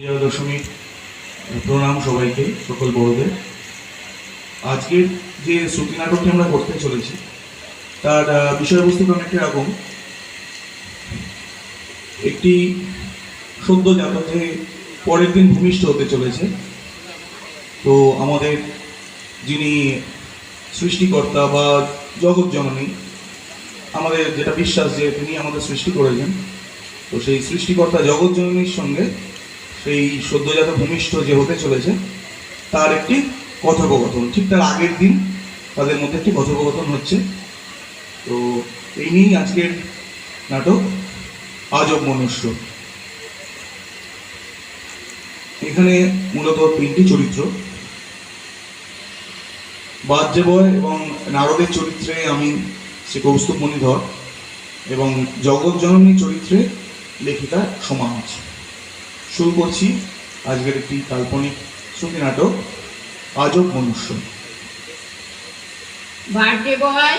বিজয়া দশমীর প্রণাম সবাইকে, সকল বড়দের। আজকের যে শ্রুতি নাটকটি আমরা করতে চলেছি, তার বিষয়বস্তু অনেকটা এরকম। একটি সদ্যজাত যে পরের দিন ভূমিষ্ঠ হতে চলেছে, তো আমাদের যিনি সৃষ্টিকর্তা বা জগৎ জননী, আমাদের যেটা বিশ্বাস যে তিনি আমাদের সৃষ্টি করেছেন, তো সেই সৃষ্টিকর্তা জগৎ জননীর সঙ্গে সেই সদ্যজাত ভূমিষ্ঠ যে হতে চলেছে, তার একটি কথোপকথন। ঠিক তার আগের দিন তাদের মধ্যে একটি কথোপকথন হচ্ছে। তো এই নিয়েই আজকের নাটক আজব মনুষ্য। এখানে মূলত তিনটি চরিত্র। বাহ্যবয় এবং নারদের চরিত্রে আমি শ্রী কৌস্তুভ মণিধর এবং জগৎ জননী চরিত্রে লেখিকা সমাজ শুরু করছি। আজকের একটি কাল্পনিক শ্রুতি নাটক আজব মনুষ্য। বার্থডে বয়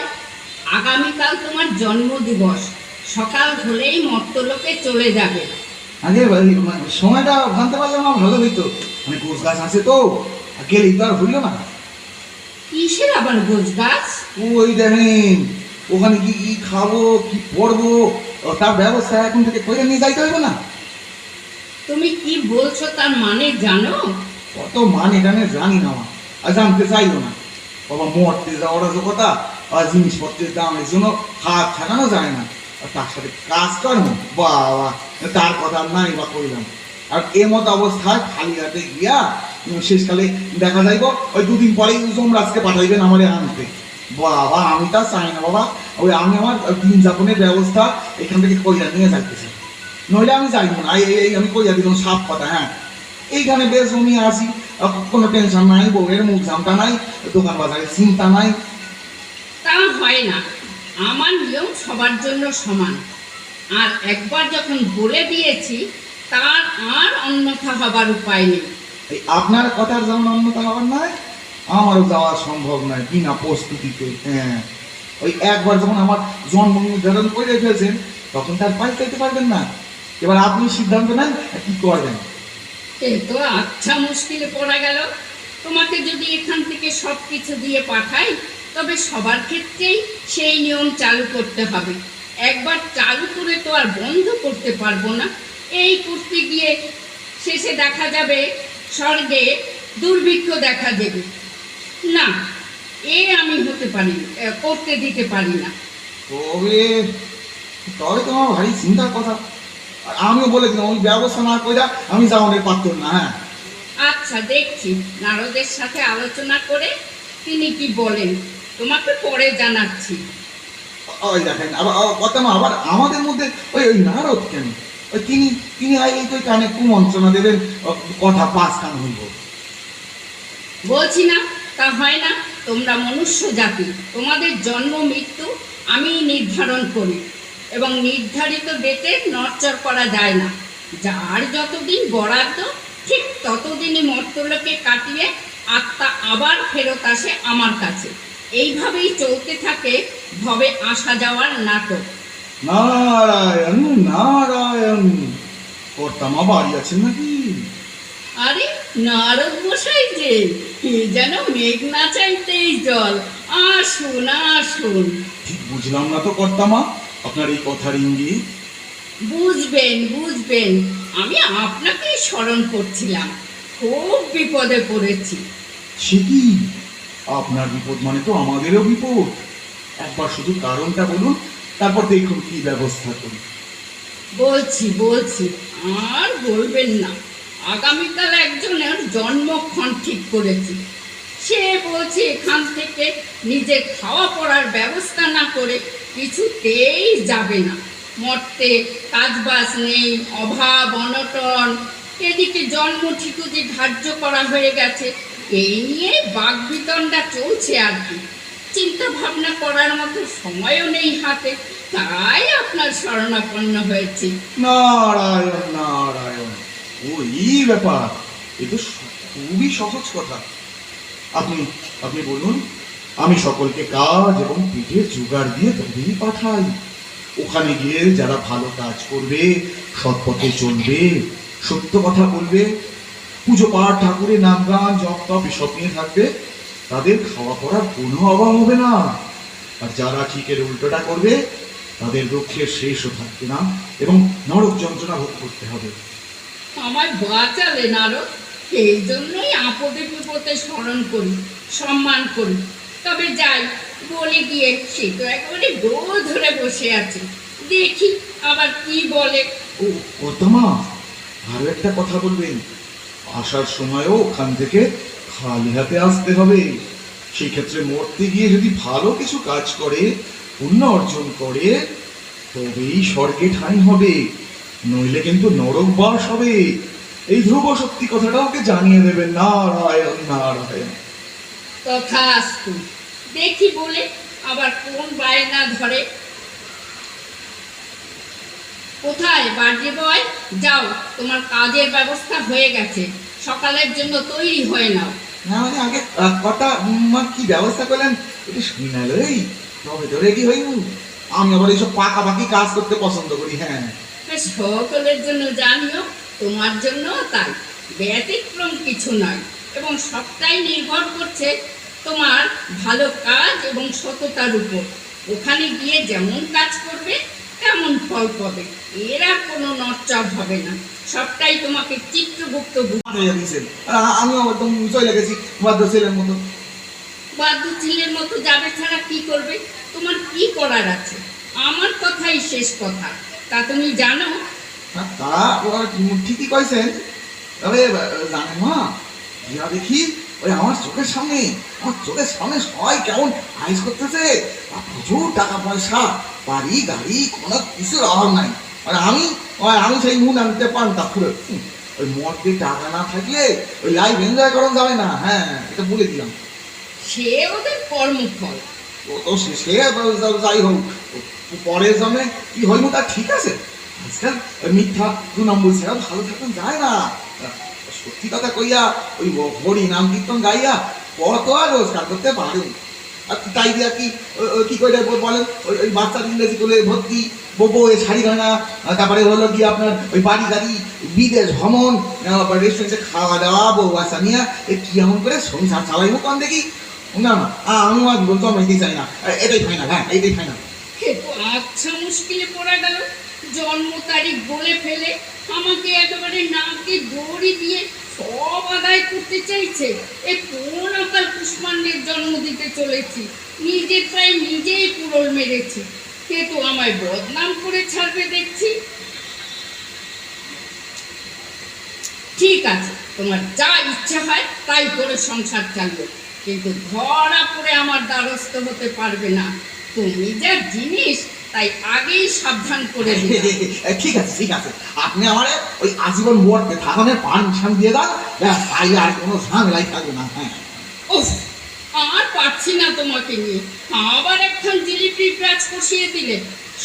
আগামীকাল তোমার জন্মদিবস। সকাল হলেই মর্তলোকে চলে যাবে। আগে মানে সময়টা ভাঙতে পারলে আমার ভালো হইতো। মানে গোছ গাছ আছে তো গেলেই তো আর হইল না। কিসের আবার গোছ গাছ? ওই দেখেন ওখানে কি কি খাব কি পরবো ও তার ব্যবস্থা এখন থেকে করে নিয়ে যাইতে হইব না। তুমি কি বলছো তার মানে জানো? কত মানে এখানে জানি না আমার আর জানতে চাইব না। বাবা, মরতে যাওয়ার যে কথা, আর জিনিসপত্রের দাম এই জন্য হাত ঠেকানো যায় না। আর তার সাথে কাজ কর্ম, বাবা, তার কথা নাই বা কইলাম। আর এ মতো অবস্থায় খালি হাতে গিয়া শেষকালে দেখা যাইব, ওই দুদিন পরেই যমরাজকে পাঠাইবেন আমার আনতে। বাবা, আমি তা চাই না, বাবা। ওই আমি আমার দিন যাপনের ব্যবস্থা এখান থেকে কইরা নিয়ে যাইতেছি। নইলে আমি যাইব না। এই আমি কইয়া দিলাম সাপ কথা হ্যাঁ। এইখানে বেশ জমি আসি কোনো টেনশন নাই বউয়ের মুখ জামটা নাই দোকান বাজারের চিন্তা নাই। তা হয় না। আমার নিয়ম সবার জন্য সমান। আর একবার যখন বলে দিয়েছি তার আর অন্যথা হবার উপায় নেই। এই আপনার কথার যেমন অন্যতা হবার নয় আমারও যাওয়া সম্ভব নয় বিনা প্রস্তুতিতে হ্যাঁ। ওই একবার যখন আমার জন্ম নির্ধারণ করে ফেলছেন তখন তার পাই চাইতে পারবেন না। এবার আপনি সিদ্ধান্ত নেন কি করবেন। এ তো আচ্ছা মুশকিলে পড়া গেল। তোমাকে যদি এখান থেকে সব কিছু দিয়ে পাঠাই তবে সবার ক্ষেত্রেই সেই নিয়ম চালু করতে হবে। একবার চালু করে তো আর বন্ধ করতে পারব না। এই করতে গিয়ে শেষে দেখা যাবে স্বর্গে দুর্ভিক্ষ দেখা দেবে। না এ আমি হতে পারি করতে দিতে পারি না। তবে তবে তো আমার ভারী চিন্তার কথা। আমিও বলে দিলাম ওই ব্যবস্থা না করে আমি যাওয়ার পারতাম না হ্যাঁ। আচ্ছা দেখছি। নারদের সাথে আলোচনা করে তিনি কি বলেন? তোমাকে পরে জানাচ্ছি। ওই দেখেন আবার কথা আবার আমাদের মধ্যে ওই ওই নারদ কেন? ওই তিনি তিনি আইলেই তো কানে কুমন্ত্রণা দেবেন কথা পাঁচ কান হইব। বলছি না তা হয় না তোমরা মনুষ্য জাতি তোমাদের জন্ম মৃত্যু আমি নির্ধারণ করি। এবং নির্ধারিত ডেটে নড়চড় করা যায় না। যার যতদিন বরাদ্দ ঠিক ততদিনই মর্তলোকে কাটিয়ে আত্মা আবার ফেরত আসে আমার কাছে। এইভাবেই চলতে থাকে ভবে আসা যাওয়ার নাটক। নারায়ণ নারায়ণ কর্তামা বাড়ি আছেন নাকি? আরে নারদ মশাই যে যেন মেঘ না চাইতেই জল। আসুন আসুন। ঠিক বুঝলাম না তো কর্তামা আপনার এই কথার ইঙ্গিত? বুঝবেন বুঝবেন। আমি আপনাকেই স্মরণ করছিলাম। খুব বিপদে পড়েছি। সে কি? আপনার বিপদ মানে তো আমাদেরও বিপদ। একবার শুধু কারণটা বলুন তারপর দেখুন কি ব্যবস্থা করি। বলছি বলছি আর বলবেন না। আগামীকাল একজনের জন্মক্ষণ ঠিক করেছি। সে বলছে এখান থেকে নিজের খাওয়া পড়ার ব্যবস্থা না করে কিছুতেই যাবে না। মরতে কাজবাজ নেই, অভাব, অনটন, এদিকে জন্ম ঠিকুজি ধার্য করা হয়ে গেছে, এই নিয়ে বাগবিতণ্ডা চলছে আর কি। চিন্তা ভাবনা করার মতো সময়ও নেই হাতে, তাই আপনার শরণাপন্ন হয়েছে। নারায়ণ নারায়ণ, ও এই ব্যাপার, এ তো খুবই সহজ কথা। আপনি আপনি বলুন, আমি সকলকে কাজ এবং পিঠে জোগাড় দিয়ে তবেই পাঠাই। ওখানে গিয়ে যারা ভালো কাজ করবে সৎ পথে চলবে, সত্য কথা বলবে, পুজো পাঠ, ঠাকুরের নাম গান, জপ তপ, এসব নিয়ে থাকবে, তাদের খাওয়া পড়ার কোনো অভাব হবে না। আর যারা ঠিকের উল্টোটা করবে, তাদের দুঃখের শেষও থাকবে না এবং নরক যন্ত্রণা ভোগ করতে হবে। আমায় বাঁচালেন আরও এই জন্যই আপদে বিপদে স্মরণ করি, সম্মান করি। তবে যাই, বলে গিয়ে সে তো একেবারে গো ধরে বসে আছে। দেখি আবার কি বলে। ও কর্তামা আরও একটা কথা বলবেন। আসার সময়ও ওখান থেকে খালি হাতে আসতে হবে। সেই ক্ষেত্রে মরতে গিয়ে যদি ভালো কিছু কাজ করে, পুণ্য অর্জন করে, তবেই স্বর্গে ঠাঁই হবে। নইলে কিন্তু নরক বাস হবে। এই ধ্রুব সত্যি কথাটা ওকে জানিয়ে দেবেন নারায়ণ নারায়ণ। তথাস্তু। দেখি বলে আবার কোন বায়না ধরে। কোথায় বাড়ি বয়? যাও তোমার কাজের ব্যবস্থা হয়ে গেছে। সকালের জন্য তৈরি হয়ে নাও। না মানে আগে কটা উম, কি ব্যবস্থা করলেন? একটু শুনি না এই তবে তো রেডি হইনি আমি আবার এইসব পাকাপাকি কাজ করতে পছন্দ করি হ্যাঁ। সকলের জন্য জানিও। তোমার জন্য তাই। ব্যতিক্রম কিছু নয় এবং সবটাই নির্ভর করছে তোমার ভালো কাজ এবং সততার উপর। ওখানে গিয়ে যেমন কাজ করবে তেমন ফল পাবে। এর কোনো নচ্চব হবে না। সবটাই তোমাকে চিত্রগুপ্ত একদম চলে গেছি বাধ্য ছেলের মতো। বাদ্য ছেলের মতো যাবে ছাড়া কি করবে? তোমার কি করার আছে? আমার কথাই শেষ কথা। তা তুমি জানো তা ওরা ঠিকই কইছেন। তবে জানেন মা দেখি ওই আমার চোখের সামনে আমার চোখের সামনে সবাই কেমন আইস করতেছে। প্রচুর টাকা পয়সা বাড়ি গাড়ি কোনো কিছুর অভাব নাই। আর আমি ওই আমি সেই মুন আনতে পান তা পুরো ওই মর্তে টাকা না থাকলে ওই লাইফ এনজয় করা যাবে না। হ্যাঁ এটা বলে দিলাম। সে ওদের কর্মফল। ও তো সে সে যাই হোক পরের জন্মে কি হইব তা ঠিক আছে। আজকাল মিথ্যা দু নম্বর ছাড়া ভালো থাকুন যায় না সত্যি কথা কইয়া, ওই হরি নাম কীর্তন গাইয়া কত আর রোজগার করতে পারে আর তাই দিয়া কি কি করে বলেন, ওই ওই বাচ্চার ইংরেজি স্কুলে ভর্তি বোবো এ শাড়ি আর তারপরে হলো কি আপনার ওই বাড়ি গাড়ি, বিদেশ ভ্রমণ রেস্টুরেন্টে খাওয়া দাওয়া বউ বাচ্চা নিয়ে, এ কি এমন করে সংসার চালাইবো কোন দেখি? না না আমি আর বলতে চাই না। এটাই ফাইনাল হ্যাঁ এটাই ফাইনাল। তো আচ্ছা মুশকিলে পড়া গেল। জন্ম তারিখ বলে ফেলে আমাকে একেবারে নাকে দড়ি দিয়ে সব আদায় করতে চাইছে। এ কোন আকাল কুষ্মান্ডের জন্ম দিতে চলেছি? নিজের পায়ে নিজেই কুড়োল মেরেছি। কে তো আমায় বদনাম করে ছাড়বে দেখছি? ঠিক আছে, তোমার যা ইচ্ছা হয় তাই করে সংসার চালিও কিন্তু ধরা পড়ে আমার দ্বারস্থ হতে পারবে না। তুমি যা জিনিস তাই আগেই সাবধান করে ঠিক আছে ঠিক আছে। আপনি আমার ওই আজীবন মোড়তে থাকানোর পারমিশন দিয়ে দাও ব্যাস তাই আর কোনো ঝামেলাই থাকবে না হ্যাঁ। উফ আর পারছি না তোমাকে নিয়ে। আবার একখান জিলিপি প্যাচ কষিয়ে দিলে।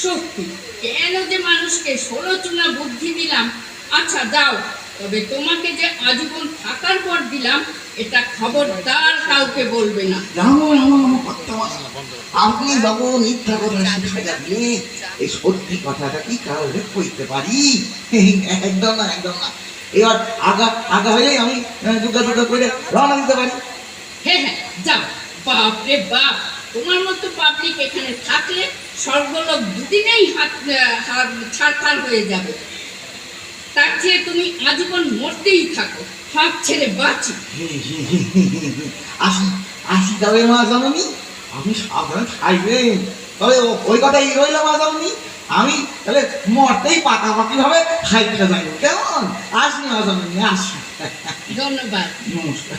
সত্যি কেন যে মানুষকে ষোলো চুনা বুদ্ধি দিলাম। আচ্ছা যাও তবে তোমাকে যে আজীবন থাকার পর দিলাম এটা খবরদার কাউকে বলবে না। রামো রামো রামো কথা আপনি যখন মিথ্যা কথা শিখাইয়া দিলে এই সত্যি কথাটা কি কাউকে কইতে পারি? একদম না একদম না। এবার আগা আগা হইলেই আমি দুর্গা দুর্গা করে রওনা দিতে পারি। হ্যাঁ হ্যাঁ যাও। বাপ রে বাপ তোমার মতো পাবলিক এখানে থাকলে স্বর্গলোক দুদিনেই হাত হাত ছাড়খাড় হয়ে যাবে। তার চেয়ে তুমি আজীবন মরতেই থাকো। হাত ছেড়ে বাঁচি। আসি আসি তবে মা জননী আমি সাবধানে খাইবে তবে ওই কথাই রইল মা জননী আমি তাহলে মরতেই পাকাপাকি ভাবে খাইতে যাইব। কেমন? আসি মা জননী আসি। ধন্যবাদ। নমস্কার।